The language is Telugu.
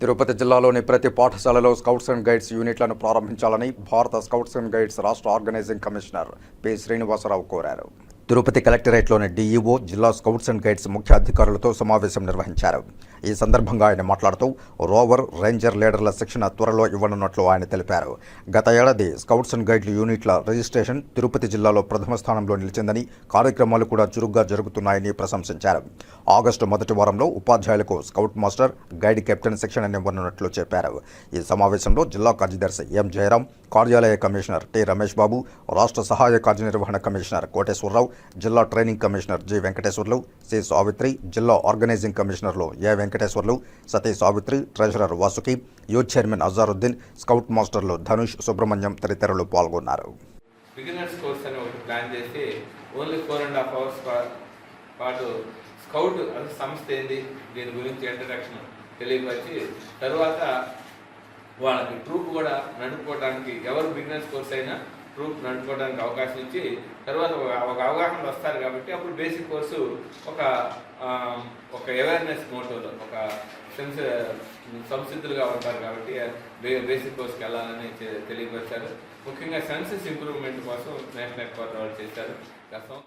తిరుపతి జిల్లాలోని ప్రతి పాఠశాలలో స్కౌట్స్ అండ్ గైడ్స్ యూనిట్లను ప్రారంభించాలని భారత స్కౌట్స్ అండ్ గైడ్స్ రాష్ట్ర ఆర్గనైజింగ్ కమిషనర్ పి. శ్రీనివాసరావు కోరారు. తిరుపతి కలెక్టరేట్లోని డీఈఓ జిల్లా స్కౌట్స్ అండ్ గైడ్స్ ముఖ్య అధికారులతో సమావేశం నిర్వహించారు. ఈ సందర్భంగా ఆయన మాట్లాడుతూ రోవర్ రేంజర్ లీడర్ల శిక్షణ త్వరలో ఇవ్వనున్నట్లు ఆయన తెలిపారు. గత ఏడాది స్కౌట్స్ అండ్ గైడ్ల యూనిట్ల రిజిస్ట్రేషన్ తిరుపతి జిల్లాలో ప్రథమ స్థానంలో నిలిచిందని కార్యక్రమాలు కూడా చురుగ్గా జరుగుతున్నాయని ప్రశంసించారు. ఆగస్టు మొదటి వారంలో ఉపాధ్యాయులకు స్కౌట్ మాస్టర్ గైడ్ కెప్టెన్ శిక్షణ ఇవ్వనున్నట్లు చెప్పారు. ఈ సమావేశంలో జిల్లా కార్యదర్శి ఎం జయరాం కార్యాలయ కమిషనర్ టి రమేష్ బాబు రాష్ట్ర సహాయ కార్యనిర్వహణ కమిషనర్ కోటేశ్వరరావు జిల్లా training commissioner G Venkateswarlu C Savitri జిల్లా ఆర్గనైజింగ్ కమిషనర్లు A Venkateswarlu Sati Savitri treasurer Vasuki youth chairman Azharuddin scout మాస్టర్లు ధనుష్ సుబ్రహ్మణ్యం తదితరులు పాల్గొన్నారు. బిగినర్స్ కోర్స్ అని ఒకటి ప్లాన్ చేసి only four and half hours పాటు స్కౌట్ అది సంస్థ ఏంది? దీని గురించి ఇంట్రడక్షన్ తెలియపరిచి తర్వాత వాళ్ళకి ట్రూప్ కూడా నడుపుకోవడానికి ఎవరు బిగినర్స్ కోర్స్ అయినా ట్రూప్ నడుపుకోవడానికి అవకాశం ఇచ్చి తర్వాత ఒక- అవగాహన వస్తారు కాబట్టి అప్పుడు బేసిక్ కోర్సు ఒక ఒక అవేర్నెస్ మోటోలో ఒక సెన్స్ సంసిద్ధులుగా ఉంటారు కాబట్టి బేసిక్ కోర్స్కి వెళ్ళాలని తెలియపరిచారు. ముఖ్యంగా సెన్సెస్ ఇంప్రూవ్మెంట్ కోసం నేషనల్ హెడ్ క్వార్టర్ వాళ్ళు చేశారు. గత